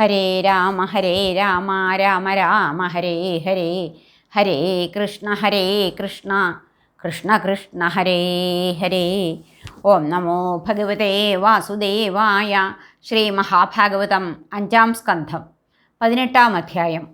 ഹരേ രാമ ഹരേ രാമ രാമ രാമ ഹരേ ഹരേ ഹരേ കൃഷ്ണ ഹരേ കൃഷ്ണ കൃഷ്ണ കൃഷ്ണ ഹരേ ഹരേ. ഓം നമോ ഭഗവതേ വാസുദേവായ ശ്രീ മഹാഭാഗവതം അഞ്ചാം സ്കന്ധം പതിനെട്ടാം അധ്യായം.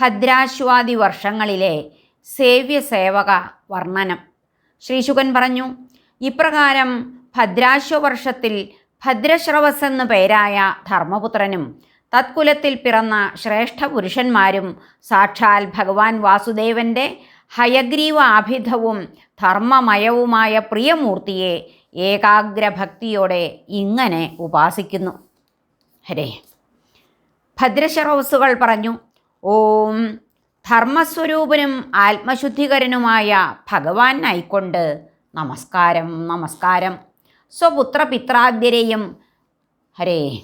ഭദ്രാശ്വാദി വർഷങ്ങളിലെ സേവ്യസേവക വർണനം. ശ്രീശുകൻ പറഞ്ഞു ഇപ്രകാരം ഭദ്രാശ്വവർഷത്തിൽ ഭദ്രശ്രവസ് എന്നു പേരായ ധർമ്മപുത്രനും തത്കുലത്തിൽ പിറന്ന ശ്രേഷ്ഠ പുരുഷന്മാരും സാക്ഷാൽ ഭഗവാൻ വാസുദേവന്റെ ഹയഗ്രീവ ആഭിധവും ധർമ്മമയവുമായ പ്രിയമൂർത്തിയെ ഏകാഗ്രഭക്തിയോടെ ഇങ്ങനെ ഉപാസിക്കുന്നു. ഹരേ. ഭദ്രശറോസുകൾ പറഞ്ഞു ഓം ധർമ്മസ്വരൂപനും ആത്മശുദ്ധികരനുമായ ഭഗവാൻ ആയിക്കൊണ്ട് നമസ്കാരം നമസ്കാരം. സ്വപുത്രപിത്രാദ്യരെയും ഹരേ.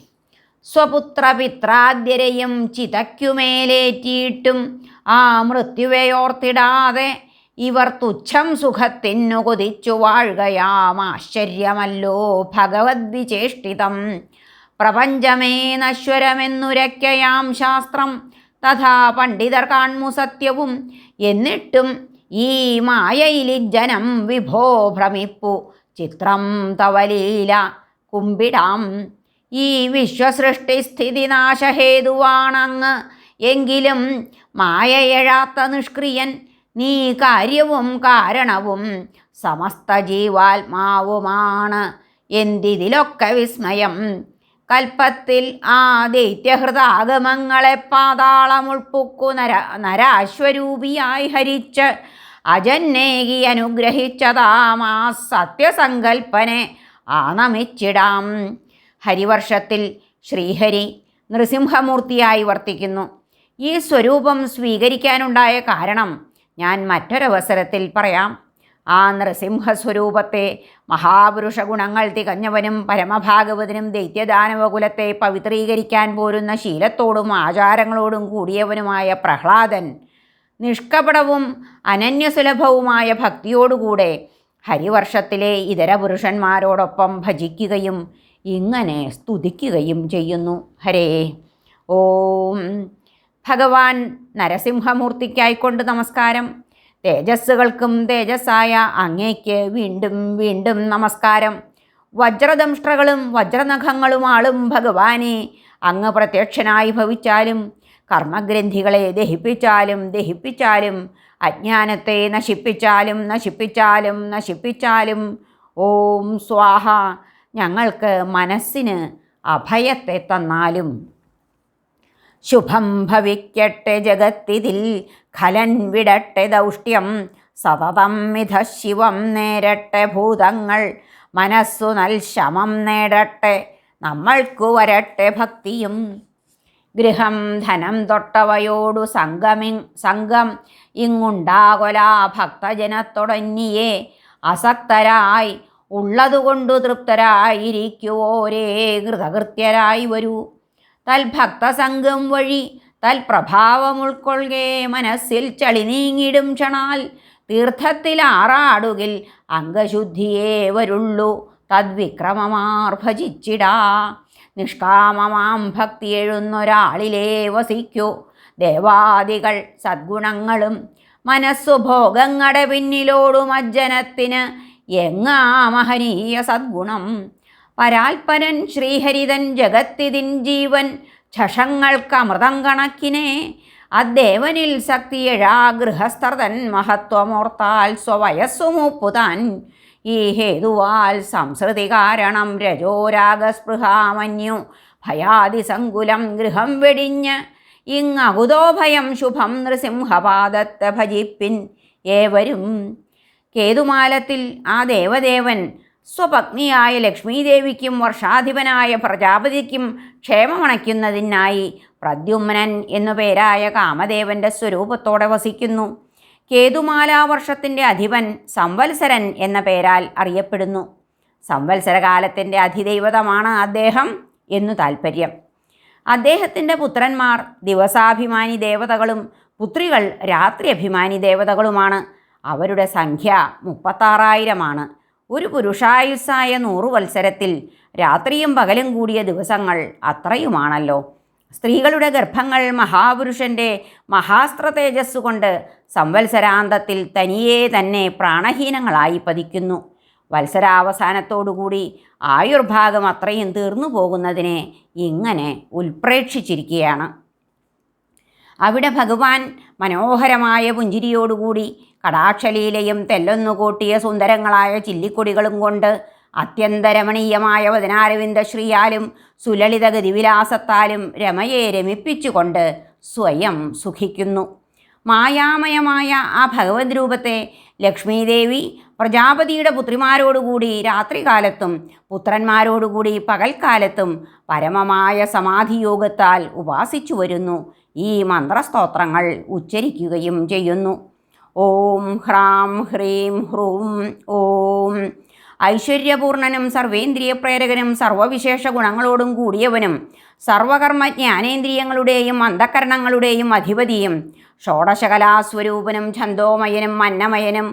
സ്വപുത്രപിത്രാദ്യരെയും ചിതയ്ക്കുമേലേറ്റിയിട്ടും ആ മൃത്യുവയോർത്തിടാതെ ഇവർ തുച്ഛം സുഖത്തിനു കൊതിച്ചു വാഴുകയാം. ആശ്ചര്യമല്ലോ ഭഗവദ്വിചേഷ്ടിതം. പ്രപഞ്ചമേ നശ്വരമെന്നുരയ്ക്കയാം ശാസ്ത്രം. തഥാ പണ്ഡിതർ കാൺമു സത്യവും. എന്നിട്ടും ഈ മായയിലി ജനം വിഭോ ഭ്രമിപ്പു. ചിത്രം തവലീല കുമ്പിടാം. ഈ വിശ്വസൃഷ്ടിസ്ഥിതി നാശഹേതുവാണങ്ങ് എങ്കിലും മായയഴാത്ത നിഷ്ക്രിയൻ നീ കാര്യവും കാരണവും സമസ്ത ജീവാത്മാവുമാണ്. എന്തിതിലൊക്കെ വിസ്മയം. കൽപ്പത്തിൽ ആ ദൈത്യഹൃതാഗമങ്ങളെ പാതാളമുൾപ്പുക്കു നര നരാശ്വരൂപിയായി ഹരിച്ച് അജന്നേകി അനുഗ്രഹിച്ചതാമാ സത്യസങ്കൽപ്പനെ ആനമിച്ചിടാം. ഹരിവർഷത്തിൽ ശ്രീഹരി നൃസിംഹമൂർത്തിയായി വർത്തിക്കുന്നു. ഈ സ്വരൂപം സ്വീകരിക്കാനുണ്ടായ കാരണം ഞാൻ മറ്റൊരവസരത്തിൽ പറയാം. ആ നൃസിംഹസ്വരൂപത്തെ മഹാപുരുഷ ഗുണങ്ങൾ തികഞ്ഞവനും പരമഭാഗവതനും ദൈത്യദാനവകുലത്തെ പവിത്രീകരിക്കാൻ പോരുന്ന ശീലത്തോടും ആചാരങ്ങളോടും കൂടിയവനുമായ പ്രഹ്ലാദൻ നിഷ്കപടവും അനന്യസുലഭവുമായ ഭക്തിയോടുകൂടെ ഹരിവർഷത്തിലെ ഇതര പുരുഷന്മാരോടൊപ്പം ഭജിക്കുകയും ഇങ്ങനെ സ്തുതിക്കുകയും ചെയ്യുന്നു. ഹരേ. ഓം. ഭഗവാൻ നരസിംഹമൂർത്തിക്കായിക്കൊണ്ട് നമസ്കാരം. തേജസ്സുകൾക്കും തേജസ്സായ അങ്ങേക്ക് വീണ്ടും വീണ്ടും നമസ്കാരം. വജ്രദംഷ്ട്രകളും വജ്രനഖങ്ങളും ആളും ഭഗവാനെ അങ്ങ് പ്രത്യക്ഷനായി ഭവിച്ചാലും കർമ്മഗ്രന്ഥികളെ ദഹിപ്പിച്ചാലും ദഹിപ്പിച്ചാലും അജ്ഞാനത്തെ നശിപ്പിച്ചാലും നശിപ്പിച്ചാലും നശിപ്പിച്ചാലും ഓം സ്വാഹ. ഞങ്ങൾക്ക് മനസ്സിന് അഭയത്തെ തന്നാലും. ശുഭം ഭവിക്കട്ടെ ജഗത്തിതിൽ ഖലൻ വിടട്ടെ ദൗഷ്ട്യം സതതം മിഥ ശിവം നേരട്ടെ ഭൂതങ്ങൾ മനസ്സു നൽ ശമം നേടട്ടെ നമ്മൾക്കു വരട്ടെ ഭക്തിയും. ഗൃഹം ധനം തൊട്ടവയോടു സംഗമി സംഘം ഇങ്ങുണ്ടാകൊലാ ഭക്തജനത്തൊടങ്ങിയേ അസക്തരായി ഉള്ളതുകൊണ്ടു തൃപ്തരായിരിക്കുവോരേ കൃതകൃത്യരായി വരൂ. തൽഭക്തസംഘം വഴി തൽപ്രഭാവം ഉൾക്കൊള്ളുകെ മനസ്സിൽ ചളി നീങ്ങിടും ക്ഷണാൽ. തീർത്ഥത്തിൽ ആറാടുകിൽ അംഗശുദ്ധിയേ വരുള്ളൂ തദ്വിക്രമമാർ ഭജിച്ചിടാ. നിഷ്കാമമാം ഭക്തി എഴുന്നൊരാളിലേ വസിക്കൂ. ദേവാദികൾ സദ്ഗുണങ്ങളും മനസ്സുഭോഗങ്ങളുടെ പിന്നിലോടും അജ്ജനത്തിന് എങ്ങാ മഹനീയ സദ്ഗുണം. പരാൽപരൻ ശ്രീഹരിതൻ ജഗത്തിതിൻ ജീവൻ. ഛഷങ്ങൾക്ക് അമൃതം കണക്കിനെ. അദ്ദേവനിൽ ശക്തിയഴാ ഗൃഹസ്ഥർതൻ മഹത്വമോർത്താൽ സ്വവയസ്സു മൂപ്പുതാൻ ഈ ഹേതുവാൽ സംസൃതി കാരണം രജോരാഗസ്പൃഹാമന്യു ഭയാതിസങ്കുലം ഗൃഹം വെടിഞ്ഞ്. ഇങ്ങകുതോ ഭയം ശുഭം നൃസിംഹപാദത്തെ ഭജിപ്പിൻ. ഏവരും കേതുമാലത്തിൽ ആ ദേവദേവൻ സ്വപത്നിയായ ലക്ഷ്മീദേവിക്കും വർഷാധിപനായ പ്രജാപതിക്കും ക്ഷേമമണയ്ക്കുന്നതിനായി പ്രദ്യുമ്നൻ എന്നു പേരായ കാമദേവന്റെ സ്വരൂപത്തോടെ വസിക്കുന്നു. കേതുമാലാവർഷത്തിന്റെ അധിപൻ സംവത്സരൻ എന്ന പേരാൽ അറിയപ്പെടുന്നു. സംവത്സരകാലത്തിന്റെ അധിദൈവതമാണ് അദ്ദേഹം എന്നു താൽപ്പര്യം അദ്ദേഹത്തിന്റെ പുത്രന്മാർ ദിവസാഭിമാനി ദേവതകളും പുത്രികൾ രാത്രി അഭിമാനി ദേവതകളുമാണ്. അവരുടെ സംഖ്യ മുപ്പത്താറായിരമാണ്. ഒരു പുരുഷായുസ്സായ നൂറു വത്സരത്തിൽ രാത്രിയും പകലും കൂടിയ ദിവസങ്ങൾ അത്രയുമാണല്ലോ. സ്ത്രീകളുടെ ഗർഭങ്ങൾ മഹാപുരുഷന്റെ മഹാസ്ത്ര തേജസ് കൊണ്ട് സംവത്സരാന്തത്തിൽ തനിയെ തന്നെ പ്രാണഹീനങ്ങളായി പതിക്കുന്നു. വത്സരാവസാനത്തോടുകൂടി ആയുർഭാഗം അത്രയും തീർന്നു പോകുന്നതിനെ ഇങ്ങനെ ഉൽപ്രേക്ഷിച്ചിരിക്കുകയാണ്. അവിടെ ഭഗവാൻ മനോഹരമായ പുഞ്ചിരിയോടുകൂടി കടാക്ഷലീലയും തെല്ലൊന്നു കൂട്ടിയ സുന്ദരങ്ങളായ ചില്ലിക്കൊടികളും കൊണ്ട് അത്യന്തരമണീയമായ വദനാരവിന്ദ ശ്രീയാലും സുലളിത ഗതിവിലാസത്താലും രമയെ രമിപ്പിച്ചുകൊണ്ട് സ്വയം സുഖിക്കുന്നു. മായാമയമായ ആ ഭഗവത് രൂപത്തെ ലക്ഷ്മീദേവി പ്രജാപതിയുടെ പുത്രിമാരോടുകൂടി രാത്രികാലത്തും പുത്രന്മാരോടുകൂടി പകൽക്കാലത്തും പരമമായ സമാധിയോഗത്താൽ ഉപാസിച്ചു വരുന്നു. ഈ മന്ത്രസ്തോത്രങ്ങൾ ഉച്ചരിക്കുകയും ചെയ്യുന്നു. ഓം ഹ്രാം ഹ്രീം ഹ്രൂം ഓം. ഐശ്വര്യപൂർണനും സർവേന്ദ്രിയ പ്രേരകനും സർവവിശേഷ ഗുണങ്ങളോടും കൂടിയവനും സർവകർമ്മ ജ്ഞാനേന്ദ്രിയങ്ങളുടെയും അന്ധകരണങ്ങളുടെയും അധിപതിയും ഷോഡശകലാസ്വരൂപനും ഛന്തോമയനും മന്നമയനും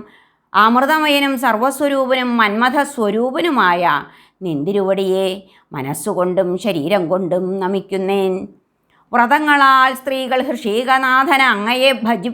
അമൃതമയനും സർവസ്വരൂപനും മന്മഥസ്വരൂപനുമായ നിന്തിരുവടിയെ മനസ്സുകൊണ്ടും ശരീരം കൊണ്ടും നമിക്കുന്നേൻ. വ്രതങ്ങളാൽ സ്ത്രീകൾ ഹൃഷീകനാഥന അങ്ങയെ ഭജി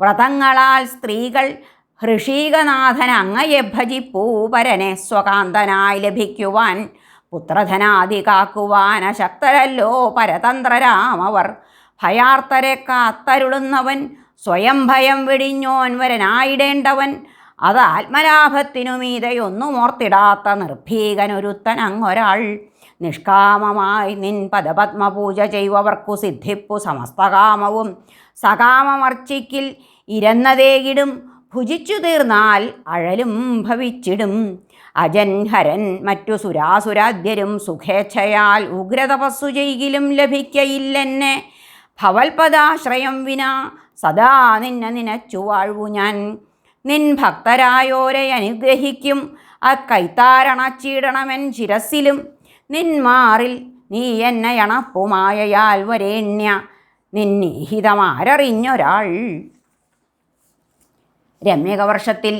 വ്രതങ്ങളാൽ സ്ത്രീകൾ ഹൃഷീകനാഥൻ അങ്ങയെ ഭജിപ്പൂപരനെ സ്വകാന്തനായി ലഭിക്കുവാൻ പുത്രധനാദി കാക്കുവാൻ അശക്തരല്ലോ പരതന്ത്രരാമവർ. ഭയാർത്തരെ കാത്തരുളുന്നവൻ സ്വയം ഭയം വെടിഞ്ഞോൻ വരനായിടേണ്ടവൻ. അത് ആത്മലാഭത്തിനുമീതയൊന്നും ഓർത്തിടാത്ത നിർഭീകനൊരുത്തൻ അങ്ങൊരാൾ നിഷ്കാമമായി നിൻ പദപത്മപൂജ ചെയ്വവർക്കു സിദ്ധിപ്പു സമസ്തകാമവും. സകാമമർച്ചിക്കിൽ ഇരന്നതേകിടും. ഭുജിച്ചു തീർന്നാൽ അഴലും ഭവിച്ചിടും. അജൻ ഹരൻ മറ്റു സുരാസുരാദ്യരും സുഖേച്ഛയാൽ ഉഗ്രതപസ്സു ചെയ്യിലും ലഭിക്കയില്ലെന്നെ. ഭവൽപദാശ്രയം വിനാ സദാ നിന്നെ നിനച്ചു വാഴ്വു ഞാൻ. നിൻ ഭക്തരായോരെ അനുഗ്രഹിക്കും. ആ കൈത്താരണച്ചിടണമെൻ ശിരസിലും നിന്മാറിൽ നീ എന്നെ അണപ്പുമായയാൽ വരേണ്യ. നിന്നിഹിതമാരറിഞ്ഞൊരാൾ. രമ്യകവർഷത്തിൽ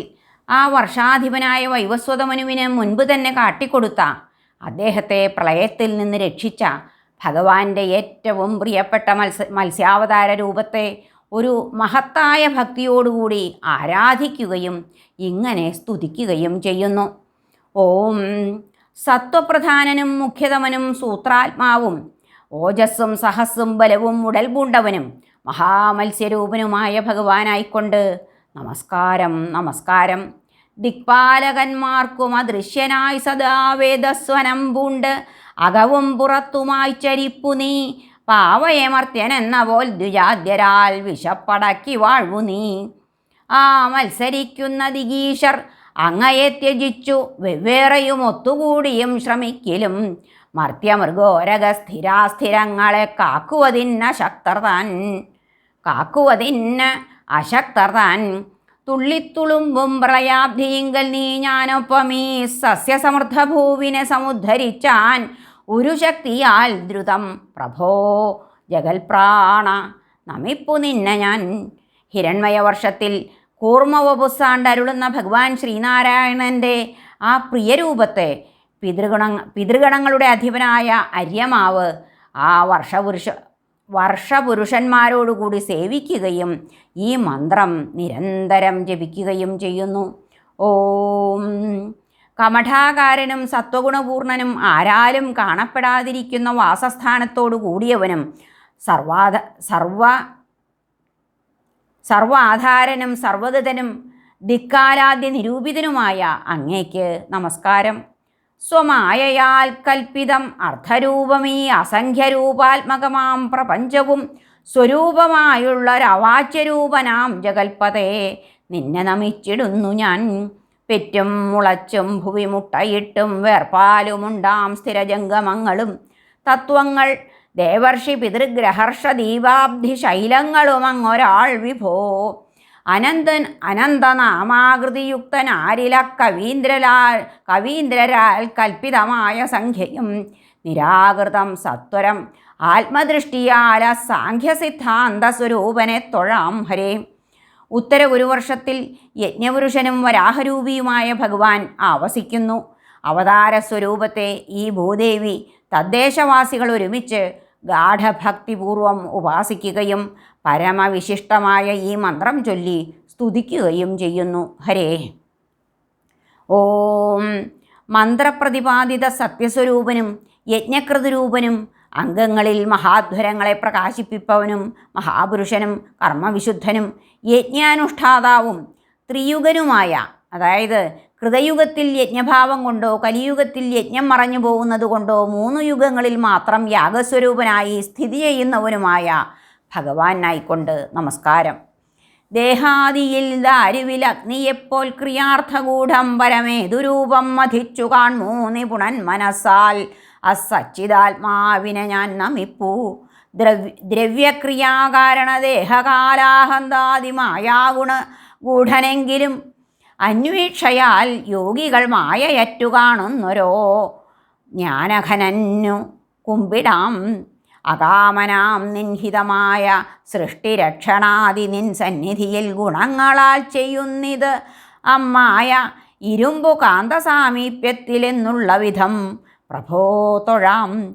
ആ വർഷാധിപനായ വൈവസ്വതമനുവിന് മുൻപ് തന്നെ കാട്ടിക്കൊടുത്ത അദ്ദേഹത്തെ പ്രളയത്തിൽ നിന്ന് രക്ഷിച്ച ഭഗവാന്റെ ഏറ്റവും പ്രിയപ്പെട്ട മത്സ്യ മത്സ്യാവതാര രൂപത്തെ ഒരു മഹത്തായ ഭക്തിയോടുകൂടി ആരാധിക്കുകയും ഇങ്ങനെ സ്തുതിക്കുകയും ചെയ്യുന്നു. ഓം സത്വപ്രധാനനും മുഖ്യതമനും സൂത്രാത്മാവും. ഓജസ്സും സഹസ്സും ബലവും ഉടൽ പൂണ്ടവനും മഹാമത്സ്യരൂപനുമായ ഭഗവാനായിക്കൊണ്ട് നമസ്കാരം നമസ്കാരം. ദിക്പാലകന്മാർക്കും അദൃശ്യനായി സദാ വേദസ്വനം പൂണ്ട് അകവും പുറത്തുമായി ചരിപ്പു നീ. പാവയമർത്യൻ എന്ന പോൽ ദ്വിജാദ്യരാൽ വിഷപ്പടക്കി വാഴ്വു നീ. ആ മത്സരിക്കുന്ന ദിഗീഷർ അങ്ങയെ ത്യജിച്ചു വെവ്വേറെയും ഒത്തുകൂടിയും ശ്രമിക്കലും. മർത്യമൃഗോരക സ്ഥിരാസ്ഥിരങ്ങളെ കാക്കുവതിന്ന ശക്തർ താൻ കാക്കുവതിന്ന അശക്തർ താൻ തുള്ളിത്തുളുമ്പും പ്രളയാബ്ധിയിങ്കൽ നീ ഞാനൊപ്പമീ സസ്യസമൃദ്ധ ഭൂവിനെ സമുദ്ധരിച്ചാൻ ഒരു ശക്തിയാൽ ദ്രുതം. പ്രഭോ ജഗൽപ്രാണ നമിപ്പു നിന്നെ ഞാൻ. ഹിരൺമയവർഷത്തിൽ കൂർമ്മവപുസ്സാണ്ടരുളുന്ന ഭഗവാൻ ശ്രീനാരായണന്റെ ആ പ്രിയരൂപത്തെ പിതൃഗണ പിതൃഗണങ്ങളുടെ അധിപനായ അര്യമാവ് ആ വർഷപുരുഷ വർഷപുരുഷന്മാരോടുകൂടി സേവിക്കുകയും ഈ മന്ത്രം നിരന്തരം ജപിക്കുകയും ചെയ്യുന്നു. ഓം. കമഠാകാരനും സത്വഗുണപൂർണനും ആരാലും കാണപ്പെടാതിരിക്കുന്ന വാസസ്ഥാനത്തോടു കൂടിയവനും സർവാധ സർവ സർവാധാരനും സർവതനും ധിക്കാലാദ്യ നിരൂപിതനുമായ അങ്ങേക്ക് നമസ്കാരം. സ്വമായയാൽ കൽപ്പിതം അർത്ഥരൂപമീ അസംഖ്യരൂപാത്മകമാം പ്രപഞ്ചവും സ്വരൂപമായുള്ള രവാച്യരൂപനാം ജഗൽപതേ നിന്നെ നമിച്ചിടുന്നു ഞാൻ. പെറ്റും മുളച്ചും ഭുവിമുട്ടയിട്ടും വേർപാലുമുണ്ടാം സ്ഥിരജംഗമങ്ങളും തത്വങ്ങൾ ദേവർഷി ശൈലങ്ങളും അങ്ങൊരാൾ വിഭോ. അനന്തൻ അനന്തനാമാകൃതിയുക്തൻ ആരില കവീന്ദ്രലാൽ കവീന്ദ്രരാൽ കൽപ്പിതമായ സംഖ്യയും നിരാകൃതം സത്വരം ആത്മദൃഷ്ടിയാല സാഖ്യസിദ്ധാന്ത സ്വരൂപനെ തൊഴാം ഹരേ. ഉത്തര ഗുരുവർഷത്തിൽ യജ്ഞപുരുഷനും വരാഹരൂപിയുമായ ഭഗവാൻ ആവസിക്കുന്നു. അവതാര സ്വരൂപത്തെ ഈ ഭൂദേവി തദ്ദേശവാസികൾ ഒരുമിച്ച് ഗാഠഭക്തിപൂർവം ഉപാസിക്കുകയും പരമവിശിഷ്ടമായ ഈ മന്ത്രം ചൊല്ലി സ്തുതിക്കുകയും ചെയ്യുന്നു. ഹരേ. ഓം. മന്ത്രപ്രതിപാദിത സത്യസ്വരൂപനും യജ്ഞകൃതരൂപനും അംഗങ്ങളിൽ മഹാധ്വരങ്ങളെ പ്രകാശിപ്പിപ്പവനും മഹാപുരുഷനും കർമ്മവിശുദ്ധനും യജ്ഞാനുഷ്ഠാതാവും ത്രിയുഗനുമായ അതായത് കൃതയുഗത്തിൽ യജ്ഞഭാവം കൊണ്ടോ കലിയുഗത്തിൽ യജ്ഞം മറഞ്ഞു പോകുന്നത് കൊണ്ടോ മൂന്ന് യുഗങ്ങളിൽ മാത്രം യാഗസ്വരൂപനായി സ്ഥിതി ചെയ്യുന്നവനുമായ ഭഗവാനായിക്കൊണ്ട് നമസ്കാരം. ദേഹാദിയിൽ ദാരുവിൽ അഗ്നിയെപ്പോൾ ക്രിയാർത്ഥകൂഢം പരമേതുരൂപം മധിച്ചു കാൺമൂ നിപുണൻ മനസ്സാൽ അസച്ചിതാത്മാവിനെ ഞാൻ നമിപ്പൂ. ദ്രവ്യ ദ്രവ്യക്രിയാകാരണ ദേഹകാലാഹന്താദിമായാഗുണ ഗൂഢനെങ്കിലും അന്വേഷയാൽ യോഗികൾ മായയറ്റു കാണുന്നൊരോ. ജ്ഞാനഘനന്നു കുമ്പിടാം. അകാമനാം നിൻഹിതമായ സൃഷ്ടിരക്ഷണാദി നിൻ സന്നിധിയിൽ ഗുണങ്ങളാൽ ചെയ്യുന്നിത്. അമ്മായ ഇരുമ്പു കാന്തസാമീപ്യത്തിലെന്നുള്ള വിധം പ്രഭോ തൊഴാം.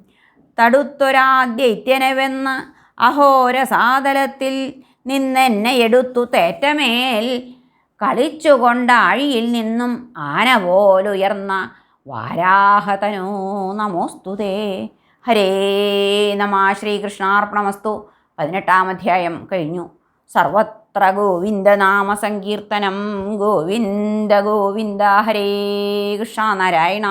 തടുത്തൊരാദ്യൈത്യനവെന്ന് അഹോരസാതലത്തിൽ നിന്നെന്നെ എടുത്തു തേറ്റമേൽ കളിച്ചുകൊണ്ടാഴിയിൽ നിന്നും ആന പോലുയർന്ന വാരാഹതനോ നമോസ്തുതേ ഹരേ നമ ശ്രീകൃഷ്ണാർപ്പണമസ്തു. പതിനെട്ടാം അധ്യായം കഴിഞ്ഞു. സർവത്ര ഗോവിന്ദനാമ സങ്കീർത്തനം. ഗോവിന്ദ ഗോവിന്ദ ഹരേ കൃഷ്ണ നാരായണ